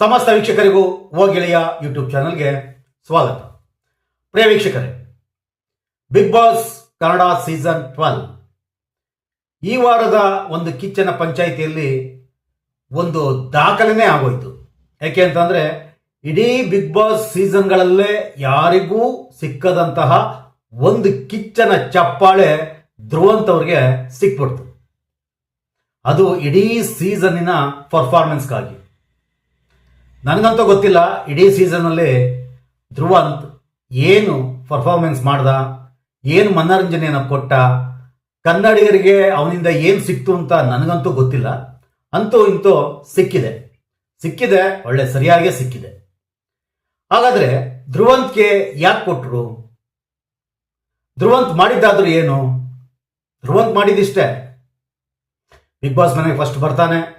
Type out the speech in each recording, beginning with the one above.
ಸಮಸ್ತ ವೀಕ್ಷಕರಿಗೂ ಓ ಗೆಳೆಯ ಯೂಟ್ಯೂಬ್ ಚಾನಲ್ಗೆ ಸ್ವಾಗತ. ಪ್ರಿಯ ವೀಕ್ಷಕರೇ Big Boss Kannada season twelve ಈ ವಾರದ ಒಂದು ಕಿಚ್ಚನ ಪಂಚಾಯಿತಿಯಲ್ಲಿ ಒಂದು ದಾಖಲೆನೇ ಆಗೋಯ್ತು. ಯಾಕೆ ಅಂತಂದ್ರೆ, ಇಡೀ ಬಿಗ್ ಬಾಸ್ ಸೀಸನ್ಗಳಲ್ಲೇ ಯಾರಿಗೂ ಸಿಕ್ಕದಂತಹ ಒಂದು ಕಿಚ್ಚನ ಚಪ್ಪಾಳೆ ಧ್ರುವಂತ್ ಅವ್ರಿಗೆ ಸಿಕ್ಬಿಡ್ತು. ಅದು ಇಡೀ ಸೀಸನ್ನಿನ ಪರ್ಫಾರ್ಮೆನ್ಸ್ಗಾಗಿ ನನಗಂತೂ ಗೊತ್ತಿಲ್ಲ, ಇಡೀ ಸೀಸನಲ್ಲಿ ಧ್ರುವಂತ್ ಏನು ಪರ್ಫಾರ್ಮೆನ್ಸ್ ಮಾಡ್ದ, ಏನು ಮನೋರಂಜನೆಯನ್ನು ಕೊಟ್ಟ, ಕನ್ನಡಿಗರಿಗೆ ಅವನಿಂದ ಏನು ಸಿಕ್ತು ಅಂತ ನನಗಂತೂ ಗೊತ್ತಿಲ್ಲ. ಅಂತೂ ಇಂತೂ ಸಿಕ್ಕಿದೆ. ಸಿಕ್ಕಿದೆ, ಒಳ್ಳೆ ಸರಿಯಾಗೇ ಸಿಕ್ಕಿದೆ. ಹಾಗಾದ್ರೆ ಧ್ರುವಂತ್ಗೆ ಯಾಕೆ ಕೊಟ್ಟರು ಧ್ರುವಂತ್ ಮಾಡಿದ್ದಾದ್ರೂ ಏನು? ಧ್ರುವಂತ್ ಮಾಡಿದಿಷ್ಟೇ ಬಿಗ್ ಬಾಸ್ ಮನೆಗೆ ಫಸ್ಟ್ ಬರ್ತಾನೆ.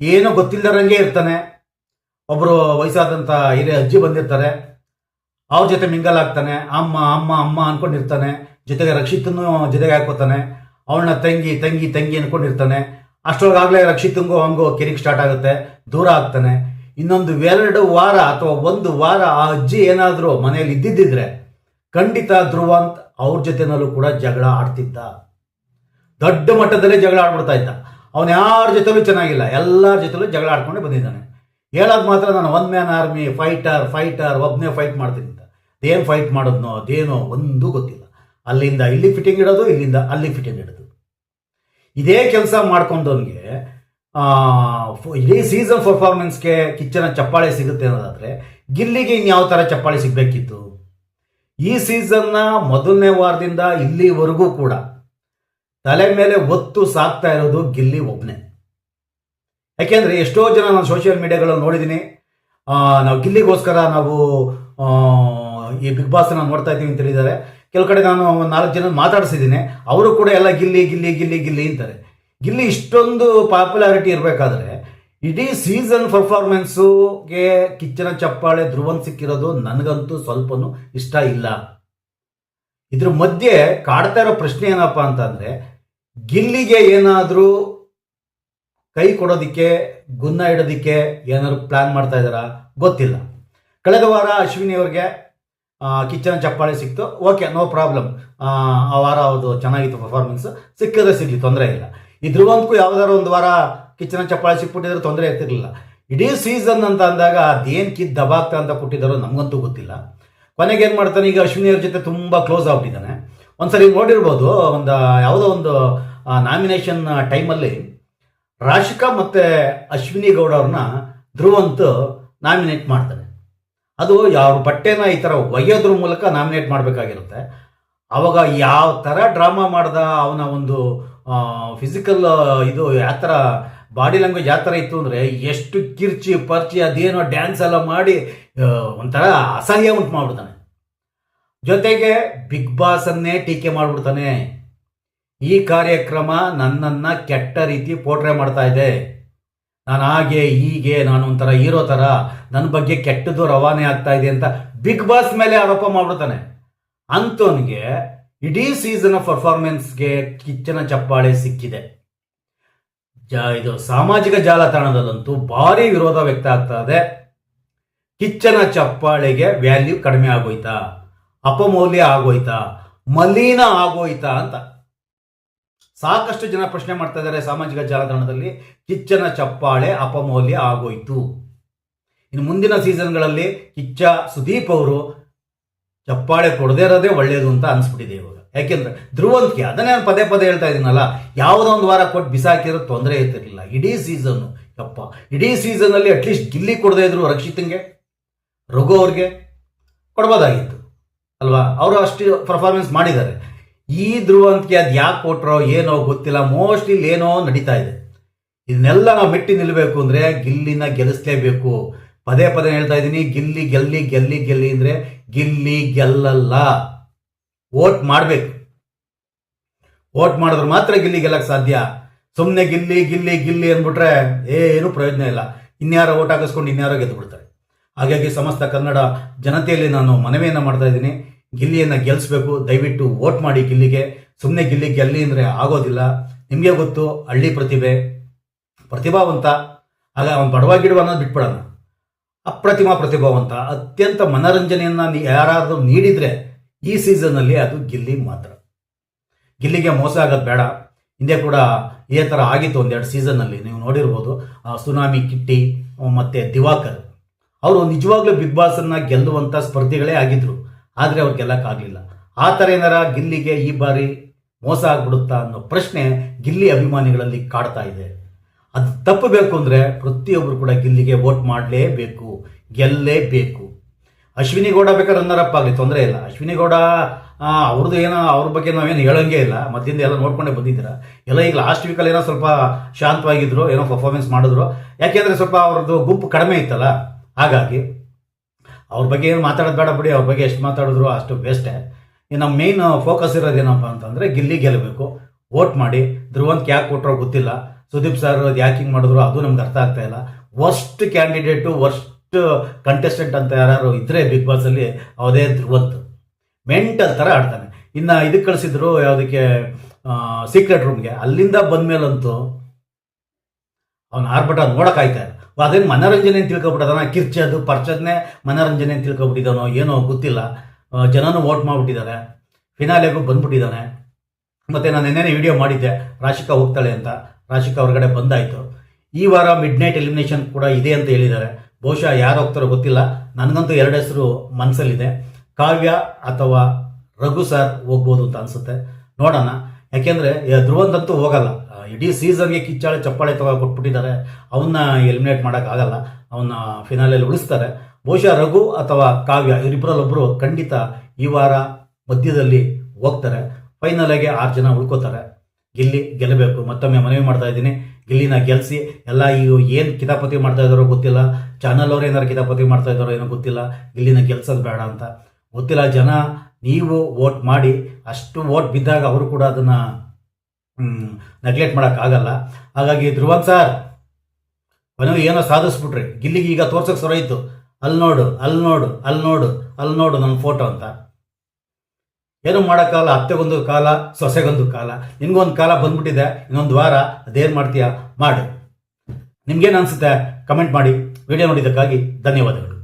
ಏನೂ ಗೊತ್ತಿಲ್ಲದಂಗೆ ಇರ್ತಾನೆ. ಒಬ್ಬರು ವಯಸ್ಸಾದಂಥ ಹಿರಿಯ ಅಜ್ಜಿ ಬಂದಿರ್ತಾರೆ. ಅವ್ರ ಜೊತೆ ಮಿಂಗಲ್ ಆಗ್ತಾನೆ. ಅಮ್ಮ ಅಮ್ಮ ಅಮ್ಮ ಅನ್ಕೊಂಡಿರ್ತಾನೆ. ಜೊತೆಗೆ ರಕ್ಷಿತನು ಜೊತೆಗೆ ಹಾಕೋತಾನೆ ಅವಳನ್ನ ತಂಗಿ ತಂಗಿ ತಂಗಿ ಅನ್ಕೊಂಡಿರ್ತಾನೆ. ಅಷ್ಟೊಳಗಾಗಲೇ ರಕ್ಷಿತಂಗೂ ಹಂಗು ಕಿರಿಕ್ ಸ್ಟಾರ್ಟ್ ಆಗುತ್ತೆ. ದೂರ ಆಗ್ತಾನೆ. ಇನ್ನೊಂದು ಎರಡು ವಾರ ಅಥವಾ ಒಂದು ವಾರ ಆ ಅಜ್ಜಿ ಏನಾದರೂ ಮನೆಯಲ್ಲಿ ಇದ್ದಿದ್ದಿದ್ರೆ ಖಂಡಿತ ಧ್ರುವಂತ್ ಅವ್ರ ಜೊತೆನಲ್ಲೂ ಕೂಡ ಜಗಳ ಆಡ್ತಿದ್ದ. ದೊಡ್ಡ ಮಟ್ಟದಲ್ಲೇ ಜಗಳ ಆಡ್ಬಿಡ್ತಾ ಇದ್ದ. ಅವನು ಯಾರ ಜೊತೆಲೂ ಚೆನ್ನಾಗಿಲ್ಲ, ಎಲ್ಲರ ಜೊತೆಲೂ ಜಗಳ ಆಡ್ಕೊಂಡು ಬಂದಿದ್ದಾನೆ. ಹೇಳೋದು ಮಾತ್ರ ನಾನು one man army fighter fighter ಒಬ್ಬನೇ ಫೈಟ್ ಮಾಡ್ತೀನಿ ಅಂತ. ಅದೇನು ಫೈಟ್ ಮಾಡೋದ್ನೋ, ಅದೇನೋ ಒಂದೂ ಗೊತ್ತಿಲ್ಲ. ಅಲ್ಲಿಂದ ಇಲ್ಲಿ ಫಿಟ್ಟಿಂಗ್ ಇಡೋದು, ಇಲ್ಲಿಂದ ಅಲ್ಲಿ ಫಿಟ್ಟಿಂಗ್ ಇಡೋದು. ಇದೇ ಕೆಲಸ ಮಾಡ್ಕೊಂಡವನಿಗೆ ಇಡೀ ಸೀಸನ್ ಪರ್ಫಾರ್ಮೆನ್ಸ್ಗೆ ಕಿಚ್ಚನ ಚಪ್ಪಾಳೆ ಸಿಗುತ್ತೆ ಅನ್ನೋದಾದರೆ, ಗಿಲ್ಲಿಗೆ ಇನ್ಯಾವ ಥರ ಚಪ್ಪಾಳೆ ಸಿಗಬೇಕಿತ್ತು? ಈ ಸೀಸನ್ನ ಮೊದಲನೇ ವಾರದಿಂದ ಇಲ್ಲಿವರೆಗೂ ಕೂಡ ತಲೆ ಮೇಲೆ ಒತ್ತು ಸಾಕ್ತಾ ಇರೋದು ಗಿಲ್ಲಿ ಒಬ್ಬನೇ ಯಾಕೆಂದ್ರೆ ಎಷ್ಟೋ ಜನ ನಾನು ಸೋಷಿಯಲ್ ಮೀಡಿಯಾಗಳಲ್ಲಿ ನೋಡಿದ್ದೀನಿ ನಾವು ಗಿಲ್ಲಿಗೋಸ್ಕರ ನಾವು ಈ ಬಿಗ್ ಬಾಸ್ನ ನೋಡ್ತಾ ಇದ್ದೀವಿ ಅಂತ ಹೇಳಿದ್ದಾರೆ. ಕೆಲವು ಕಡೆ ನಾನು ನಾಲ್ಕು ಜನ ಮಾತಾಡಿಸಿದ್ದೀನಿ, ಅವರು ಕೂಡ ಎಲ್ಲ ಗಿಲ್ಲಿ ಗಿಲ್ಲಿ ಗಿಲ್ಲಿ ಗಿಲ್ಲಿ ಅಂತಾರೆ. ಗಿಲ್ಲಿ ಇಷ್ಟೊಂದು ಪಾಪ್ಯುಲಾರಿಟಿ ಇರಬೇಕಾದ್ರೆ, ಇಡೀ ಸೀಸನ್ ಪರ್ಫಾರ್ಮೆನ್ಸುಗೆ ಕಿಚ್ಚನ ಚಪ್ಪಾಳೆ ಧ್ರುವನ್ ಸಿಕ್ಕಿರೋದು ನನಗಂತೂ ಸ್ವಲ್ಪನೂ ಇಷ್ಟ ಇಲ್ಲ. ಇದ್ರ ಮಧ್ಯೆ ಕಾಡ್ತಾ ಇರೋ ಪ್ರಶ್ನೆ ಏನಪ್ಪ ಅಂತಂದ್ರೆ ಗಿಲ್ಲಿಗೆ ಏನಾದರೂ ಕೈ ಕೊಡೋದಿಕ್ಕೆ, ಗುನ್ನ ಇಡೋದಿಕ್ಕೆ ಏನಾದ್ರು ಪ್ಲಾನ್ ಮಾಡ್ತಾ ಇದ್ದಾರಾ? ಗೊತ್ತಿಲ್ಲ. ಕಳೆದ ವಾರ ಅಶ್ವಿನಿ ಅವ್ರಿಗೆ ಕಿಚನ್ ಚಪ್ಪಾಳೆ ಸಿಕ್ತು. ಓಕೆ ನೋ ಪ್ರಾಬ್ಲಮ್ ಆ ವಾರ ಅವ್ರದ್ದು ಚೆನ್ನಾಗಿತ್ತು ಪರ್ಫಾರ್ಮೆನ್ಸ್ ಸಿಕ್ಕಿದ್ರೆ ಸಿಗ್ಲಿ, ತೊಂದರೆ ಇಲ್ಲ. ಈ ಧ್ರುವಂತ್ಗೂ ಯಾವ್ದಾದ್ರು ಒಂದು ವಾರ ಕಿಚ್ಚನ ಚಪ್ಪಾಳೆ ಸಿಕ್ಬಿಟ್ಟಿದ್ರೆ ತೊಂದರೆ ಇರ್ತಿರ್ಲಿಲ್ಲ. ಇಡೀ ಸೀಸನ್ ಅಂತ ಅಂದಾಗ ಅದೇನು ಕಿದ್ದ ದಬಾಗ್ತಾ ಅಂತ ಕೊಟ್ಟಿದ್ದಾರೋ ನಮಗಂತೂ ಗೊತ್ತಿಲ್ಲ. ಕೊನೆಗೆ ಏನು ಮಾಡ್ತಾನೆ, ಈಗ ಅಶ್ವಿನಿ ಅವ್ರ ಜೊತೆ ತುಂಬ ಕ್ಲೋಸ್ ಆಗ್ಬಿಟ್ಟಿದ್ದಾನೆ. ಒಂದ್ಸರಿ ನೋಡಿರ್ಬೋದು, ಒಂದು, ಯಾವುದೋ ಒಂದು ನಾಮಿನೇಷನ್ ಟೈಮಲ್ಲಿ ರಾಶಿಕಾ ಮತ್ತು ಅಶ್ವಿನಿ ಗೌಡ ಅವ್ರನ್ನ ಧ್ರುವಂತ್ ನಾಮಿನೇಟ್ ಮಾಡ್ತಾರೆ. ಅದು ಯಾವ ಬಟ್ಟೆನ ಈ ಥರ ಒಯ್ಯೋದ್ರ ಮೂಲಕ ನಾಮಿನೇಟ್ ಮಾಡಬೇಕಾಗಿರುತ್ತೆ. ಅವಾಗ ಯಾವ ಥರ ಡ್ರಾಮಾ ಮಾಡ್ದ ಅವನ ಒಂದು ಫಿಸಿಕಲ್ ಇದು ಯಾವ ಥರ ಬಾಡಿ ಲ್ಯಾಂಗ್ವೇಜ್ ಯಾವ ಥರ ಇತ್ತು ಅಂದರೆ ಎಷ್ಟು ಕಿರ್ಚಿ ಪರ್ಚಿ ಅದೇನೋ ಡ್ಯಾನ್ಸ್ ಎಲ್ಲ ಮಾಡಿ ಆ, ಒಂಥರ ಅಸಹ್ಯ ಉಂಟು ಮಾಡ್ಬಿಡ್ತಾನೆ. ಜೊತೆಗೆ ಬಿಗ್ ಬಾಸನ್ನೇ ಟೀಕೆ ಮಾಡ್ಬಿಡ್ತಾನೆ. ಈ ಕಾರ್ಯಕ್ರಮ ನನ್ನನ್ನ ಕೆಟ್ಟ ರೀತಿ ಪೋಟ್ರೆ ಮಾಡ್ತಾ ಇದೆ. ನಾನು ಹಾಗೆ, ಹೀಗೆ, ನಾನು ಒಂಥರ ಹೀರೋ ಥರ ನನ್ನ ಬಗ್ಗೆ ಕೆಟ್ಟದ್ದು ರವಾನೆ ಆಗ್ತಾ ಇದೆ ಅಂತ ಬಿಗ್ ಬಾಸ್ ಮೇಲೆ ಆರೋಪ ಮಾಡ್ಬಿಡ್ತಾನೆ. ಅಂಥವನಿಗೆ ಇಡೀ ಸೀಸನ್ ಪರ್ಫಾರ್ಮೆನ್ಸ್ಗೆ ಕಿಚ್ಚನ ಚಪ್ಪಾಳೆ ಸಿಕ್ಕಿದೆ. ಇದು ಸಾಮಾಜಿಕ ಜಾಲತಾಣದಲ್ಲಂತೂ ಭಾರಿ ವಿರೋಧ ವ್ಯಕ್ತ ಆಗ್ತಾ ಇದೆ. ಕಿಚ್ಚನ ಚಪ್ಪಾಳೆಗೆ ವ್ಯಾಲ್ಯೂ ಕಡಿಮೆ ಆಗೋಯ್ತಾ? ಅಪಮೌಲ್ಯ ಆಗೋಯ್ತಾ? ಮಲೀನ ಆಗೋಯ್ತಾ ಅಂತ. ಸಾಕಷ್ಟು ಜನ ಪ್ರಶ್ನೆ ಮಾಡ್ತಾ ಇದ್ದಾರೆ ಸಾಮಾಜಿಕ ಜಾಲತಾಣದಲ್ಲಿ. ಕಿಚ್ಚನ ಚಪ್ಪಾಳೆ ಅಪಮೌಲ್ಯ ಆಗೋಯ್ತು. ಇನ್ನು ಮುಂದಿನ ಸೀಸನ್ಗಳಲ್ಲಿ ಕಿಚ್ಚ ಸುದೀಪ್ ಅವರು ಚಪ್ಪಾಳೆ ಕೊಡದೇ ಇರೋದೇ ಒಳ್ಳೆಯದು ಅಂತ ಅನ್ಸ್ಬಿಟ್ಟಿದೆ ಇವಾಗ. ಯಾಕೆಂದ್ರೆ ಧ್ರುವಂತಿಕೆ ಅದನ್ನೇ ನಾನು ಪದೇ ಪದೇ ಹೇಳ್ತಾ ಇದ್ದೀನಲ್ಲ, ಯಾವುದೋ ಒಂದು ವಾರ ಕೊಟ್ಟು ಬಿಸಾಕಿರೋ ತೊಂದರೆ ಇರ್ತಿರ್ಲಿಲ್ಲ. ಇಡೀ ಸೀಸನ್ನು ಯಪ್ಪ. ಇಡೀ ಸೀಸನ್ನಲ್ಲಿ ಅಟ್ಲೀಸ್ಟ್ ಗಿಲ್ಲಿ ಕೊಡದೇ ಇದ್ರು ರಕ್ಷಿತಂಗೆ, ರಘು ಅವ್ರಿಗೆ ಕೊಡ್ಬೋದಾಗಿತ್ತು. ಅಲ್ವಾ? ಅವರು ಅಷ್ಟು ಪರ್ಫಾರ್ಮೆನ್ಸ್ ಮಾಡಿದ್ದಾರೆ. ಈ ಧ್ರುವಂತ್ಗೆ ಅದು ಯಾಕೆ ಕೊಟ್ರೋ ಏನೋ ಗೊತ್ತಿಲ್ಲ. ಮೋಸ್ಟ್ಲಿ ಏನೋ ನಡೀತಾ ಇದೆ. ಇದನ್ನೆಲ್ಲ ನಾವು ಮೆಟ್ಟಿ ನಿಲ್ಲಬೇಕು ಅಂದರೆ ಗಿಲ್ಲಿನ ಗೆಲ್ಲಿಸ್ಲೇಬೇಕು. ಪದೇ ಪದೇ ಹೇಳ್ತಾ ಇದ್ದೀನಿ, ಗಿಲ್ಲಿ ಗೆಲ್ಲಿ ಗೆಲ್ಲಿ ಗೆಲ್ಲಿ ಅಂದರೆ ಗಿಲ್ಲಿ ಗೆಲ್ಲಲ್ಲ. ವೋಟ್ ಮಾಡಬೇಕು. ವೋಟ್ ಮಾಡಿದ್ರೆ ಮಾತ್ರ ಗಿಲ್ಲಿ ಗೆಲ್ಲಕ್ಕೆ ಸಾಧ್ಯ. ಸುಮ್ಮನೆ ಗಿಲ್ಲಿ ಗಿಲ್ಲಿ ಗಿಲ್ಲಿ ಅಂದ್ಬಿಟ್ರೆ ಏನು ಪ್ರಯೋಜನ ಇಲ್ಲ. ಇನ್ಯಾರೋ ಓಟ್ ಹಾಕಿಸ್ಕೊಂಡು ಇನ್ಯಾರೋ ಗೆದ್ದು ಬಿಡ್ತಾರೆ ಹಾಗಾಗಿ ಸಮಸ್ತ ಕನ್ನಡ ಜನತೆಯಲ್ಲಿ ನಾನು ಮನವಿಯನ್ನು ಮಾಡ್ತಾ ಇದ್ದೀನಿ. ಗಿಲ್ಲಿಯನ್ನು ಗೆಲ್ಲಿಸ್ಬೇಕು ದಯವಿಟ್ಟು ವೋಟ್ ಮಾಡಿ ಗಿಲ್ಲಿಗೆ. ಸುಮ್ಮನೆ ಗಿಲ್ಲಿ ಗೆಲ್ಲಿ ಅಂದರೆ ಆಗೋದಿಲ್ಲ. ನಿಮಗೆ ಗೊತ್ತು, ಹಳ್ಳಿ ಪ್ರತಿಭೆ, ಪ್ರತಿಭಾವಂತ. ಆಗ ಅವ್ನು ಬಡವ ಗಿಡವ ಅನ್ನೋದು ಬಿಟ್ಬಿಡೋಣ. ಅಪ್ರತಿಮ ಪ್ರತಿಭಾವಂತ. ಅತ್ಯಂತ ಮನರಂಜನೆಯನ್ನ ಯಾರಾದರೂ ನೀಡಿದರೆ ಈ ಸೀಸನ್ನಲ್ಲಿ ಅದು ಗಿಲ್ಲಿ ಮಾತ್ರ. ಗಿಲ್ಲಿಗೆ ಮೋಸ ಆಗೋದು ಬೇಡ. ಹಿಂದೆ ಕೂಡ ಇದೇ ಥರ ಆಗಿತ್ತು ಒಂದೆರಡು ಸೀಸನ್ನಲ್ಲಿ ನೀವು ನೋಡಿರ್ಬೋದು ಸುನಾಮಿ ಕಿಟ್ಟಿ, ಮತ್ತು ದಿವಾಕರ್. ಅವರು ನಿಜವಾಗ್ಲೂ ಬಿಗ್ ಬಾಸನ್ನು ಗೆಲ್ಲುವಂಥ ಸ್ಪರ್ಧಿಗಳೇ ಆಗಿದ್ರು. ಆದರೆ ಅವ್ರು ಗೆಲ್ಲಕ್ಕಾಗಲಿಲ್ಲ ಆ ಥರ ಏನಾರ ಗಿಲ್ಲಿಗೆ ಈ ಬಾರಿ ಮೋಸ ಆಗ್ಬಿಡುತ್ತಾ ಅನ್ನೋ ಪ್ರಶ್ನೆ ಗಿಲ್ಲಿ ಅಭಿಮಾನಿಗಳಲ್ಲಿ ಕಾಡ್ತಾ ಇದೆ. ಅದು ತಪ್ಪಬೇಕು ಅಂದರೆ ಪ್ರತಿಯೊಬ್ಬರು ಕೂಡ ಗಿಲ್ಲಿಗೆ ವೋಟ್ ಮಾಡಲೇಬೇಕು ಗೆಲ್ಲಲೇಬೇಕು ಅಶ್ವಿನಿ ಗೌಡ ಬೇಕಾದ್ರೆ ರನ್ನರ್ ಅಪ್ ಆಗಲಿ, ತೊಂದರೆ ಇಲ್ಲ. ಅಶ್ವಿನಿ ಗೌಡ ಅವ್ರದ್ದು ಏನೋ, ಅವ್ರ ಬಗ್ಗೆ ನಾವೇನು ಹೇಳೋಂಗೇ ಇಲ್ಲ. ಮಧ್ಯದಿಂದ ಎಲ್ಲ ನೋಡ್ಕೊಂಡೇ ಬಂದಿದ್ದೀರಾ? ಎಲ್ಲ ಈಗ ಲಾಸ್ಟ್ ವೀಕಲ್ಲಿ ಏನೋ ಸ್ವಲ್ಪ ಶಾಂತವಾಗಿದ್ರು, ಏನೋ ಪರ್ಫಾರ್ಮೆನ್ಸ್ ಮಾಡಿದ್ರು. ಯಾಕೆಂದರೆ ಸ್ವಲ್ಪ ಅವ್ರದ್ದು ಗುಂಪು ಕಡಿಮೆ ಇತ್ತಲ್ಲ, ಹಾಗಾಗಿ. ಅವ್ರ ಬಗ್ಗೆ ಏನು ಮಾತಾಡೋದು ಬೇಡ ಬಿಡಿ, ಅವ್ರ ಬಗ್ಗೆ ಎಷ್ಟು ಮಾತಾಡಿದ್ರು ಅಷ್ಟು ಬೇಸ್ಟೇ ನಮ್ಮ ಮೇಯ್ನ್ ಫೋಕಸ್ ಇರೋದು ಏನಪ್ಪ ಅಂತಂದರೆ ಗಿಲ್ಲಿ ಗೆಲ್ಲಬೇಕು ವೋಟ್ ಮಾಡಿ. ಧ್ರುವಂತ್ ಯಾಕೆ ಕೊಟ್ಟರೋ ಗೊತ್ತಿಲ್ಲ. ಸುದೀಪ್ ಸರ್ ಅದು ಯಾಕೆ ಹಿಂಗೆ ಮಾಡಿದ್ರು ಅದು ನಮ್ಗೆ ಅರ್ಥ ಆಗ್ತಾ ಇಲ್ಲ. ವರ್ಸ್ಟ್ ಕ್ಯಾಂಡಿಡೇಟು ವರ್ಸ್ಟ್ ಕಂಟೆಸ್ಟೆಂಟ್ ಅಂತ ಯಾರು ಇದ್ರೆ ಬಿಗ್ ಬಾಸಲ್ಲಿ ಅವದೇ ಧ್ರುವಂತ್. ಮೆಂಟಲ್ ಥರ ಆಡ್ತಾನೆ. ಇನ್ನು ಇದಕ್ಕೆ ಕಳಿಸಿದ್ರು ಯಾವುದಕ್ಕೆ ಸೀಕ್ರೆಟ್ ರೂಮ್ಗೆ ಅಲ್ಲಿಂದ ಬಂದ್ಮೇಲಂತೂ ಅವನ ಆರ್ಭಟ ನೋಡೋಕ್ಕಾಯ್ತಾ ಇಲ್ಲ. ಅದೇನು ಮನೋರಂಜನೆ ಅಂತ ತಿಳ್ಕೊಬಿಟ್ಟದನ? ಕಿರ್ಚೋದು ಪರ್ಚೋದನ್ನೇ ಮನೋರಂಜನೆ ಅಂತ ತಿಳ್ಕೊಬಿಟ್ಟಿದ್ದಾನೋ ಏನೋ ಗೊತ್ತಿಲ್ಲ. ಜನನು ವೋಟ್ ಮಾಡಿಬಿಟ್ಟಿದ್ದಾರೆ. ಫಿನಾಲೆಗೂ ಬಂದ್ಬಿಟ್ಟಿದ್ದಾನೆ. ಮತ್ತು ನಾನು ನೆನ್ನೆ ವಿಡಿಯೋ ಮಾಡಿದ್ದೆ, ರಾಶಿಕಾ ಹೋಗ್ತಾಳೆ ಅಂತ. ರಾಶಿಕಾ ಹೊರಗಡೆ ಬಂದಾಯಿತು. ಈ ವಾರ ಮಿಡ್ ನೈಟ್ ಎಲಿಮಿನೇಷನ್ ಕೂಡ ಇದೆ ಅಂತ ಹೇಳಿದ್ದಾರೆ. ಬಹುಶಃ ಯಾರು ಹೋಗ್ತಾರೋ ಗೊತ್ತಿಲ್ಲ. ನನಗಂತೂ ಎರಡು ಹೆಸರು ಮನಸ್ಸಲ್ಲಿದೆ ಕಾವ್ಯ ಅಥವಾ ರಘು ಸರ್ ಹೋಗ್ಬೋದು ಅಂತ ಅನಿಸುತ್ತೆ. ನೋಡೋಣ. ಯಾಕೆಂದರೆ ಧ್ರುವಂತಂತೂ ಹೋಗಲ್ಲ. ಇಡೀ ಸೀಸನ್ಗೆ ಕಿಚ್ಚಾಳೆ, ಚಪ್ಪಾಳೆ ತಗೋ ಕೊಟ್ಬಿಟ್ಟಿದ್ದಾರೆ. ಅವನ್ನ ಎಲಿಮಿನೇಟ್ ಮಾಡೋಕ್ಕಾಗಲ್ಲ ಅವನ್ನ ಫಿನಾಲೆಯಲ್ಲಿ ಉಳಿಸ್ತಾರೆ. ಬಹುಶಃ ರಘು ಅಥವಾ ಕಾವ್ಯ ಇವರಿಬ್ಬರಲ್ಲೊಬ್ಬರು ಖಂಡಿತ ಈ ವಾರ ಮಧ್ಯದಲ್ಲಿ ಹೋಗ್ತಾರೆ. ಫೈನಲ್ ಆಗಿ ಆರು ಜನ ಉಳ್ಕೋತಾರೆ. ಗಿಲ್ಲಿ ಗೆಲ್ಲಬೇಕು. ಮತ್ತೊಮ್ಮೆ ಮನವಿ ಮಾಡ್ತಾ ಇದ್ದೀನಿ. ಗಿಲ್ಲಿನ ಗೆಲ್ಲಿಸಿ ಎಲ್ಲ ಈ ಏನು ಕಿತಾಪತಿ ಮಾಡ್ತಾ ಇದ್ದಾರೋ ಗೊತ್ತಿಲ್ಲ. ಚಾನಲ್ ಅವ್ರು ಏನಾರು ಕಿತಾಪತಿ ಮಾಡ್ತಾ ಇದ್ದಾರೋ ಏನೋ ಗೊತ್ತಿಲ್ಲ. ಗಿಲ್ಲಿನ ಗೆಲ್ಸೋದು ಬೇಡ ಅಂತ. ಗೊತ್ತಿಲ್ಲ ಜನ, ನೀವು ವೋಟ್ ಮಾಡಿ. ಅಷ್ಟು ವೋಟ್ ಬಿದ್ದಾಗ ಅವರು ಕೂಡ ಅದನ್ನು ನೆಗ್ಲೆಕ್ಟ್ ಮಾಡೋಕ್ಕಾಗಲ್ಲ ಹಾಗಾಗಿ ಧ್ರುವಂತ್ ಸರ್ ಕೊನೆಗೆ ಏನೋ ಸಾಧಿಸ್ಬಿಟ್ರಿ. ಗಿಲ್ಲಿಗೆ ಈಗ ತೋರ್ಸೋಕೆ ಇತ್ತು ಅಲ್ಲಿ ನೋಡು ಅಲ್ಲಿ ನೋಡು ಅಲ್ಲಿ ನೋಡು ಅಲ್ಲಿ ನೋಡು ನನ್ನ ಫೋಟೋ ಅಂತ. ಏನು ಮಾಡೋಕ್ಕಾಗಲ್ಲ ಅತ್ತೆಗೊಂದು ಕಾಲ, ಸೊಸೆಗೊಂದು ಕಾಲ. ನಿನ್ಗೊಂದು ಕಾಲ ಬಂದ್ಬಿಟ್ಟಿದೆ. ಇನ್ನೊಂದು ವಾರ ಅದೇನು ಮಾಡ್ತೀಯಾ? ಮಾಡು. ನಿಮ್ಗೇನು ಅನಿಸುತ್ತೆ? ಕಮೆಂಟ್ ಮಾಡಿ. ವಿಡಿಯೋ ನೋಡಿದ್ದಕ್ಕಾಗಿ ಧನ್ಯವಾದಗಳು.